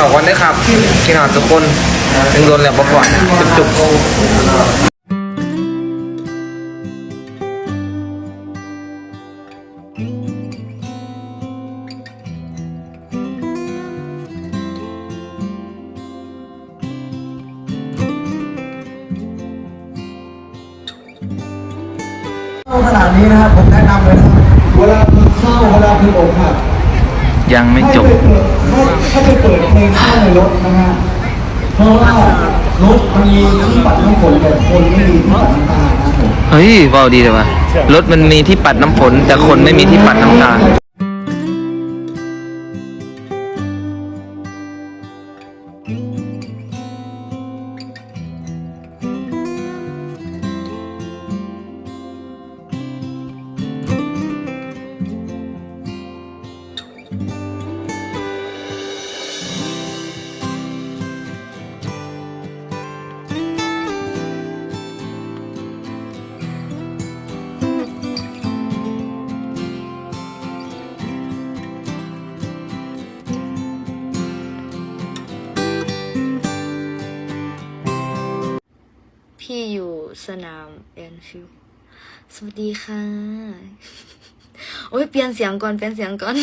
เขาก่อนได้อครับพี่น้องทุกคนถึงโดนแล้วบ่ก่อนจุบๆเข้าขนาดนี้นะครับผมแนะนำเลยนะครับเวลาคุณเข้าเวลาคุณอกหักยังไม่จบให้ไปเปิด รถนะฮะเพราะว่ารถมันมีที่ปัดน้ำฝนแต่คนไม่มีที่ปัดน้ำตานะครับผม เฮ้ยเบาดีเลยวะรถมันมีที่ปัดน้ำฝน แต่คนไม่มีที่ปัดน้ำตา พี่อยู่สนามแอนฟิลสวัสดีค่ะ โอ้ยเปลี่ยนเสียงก่อน เปลี่ยนเสียงก่อน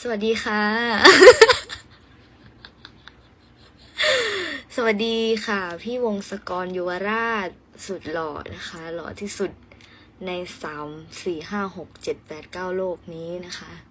สวัสดีค่ะ สวัสดีค่ะ พี่วงศกรยุวราชสุดหล่อนะคะ หล่อที่สุดในสามสี่ห้าหกเจ็ดแปดเก้าโลกนี้นะคะ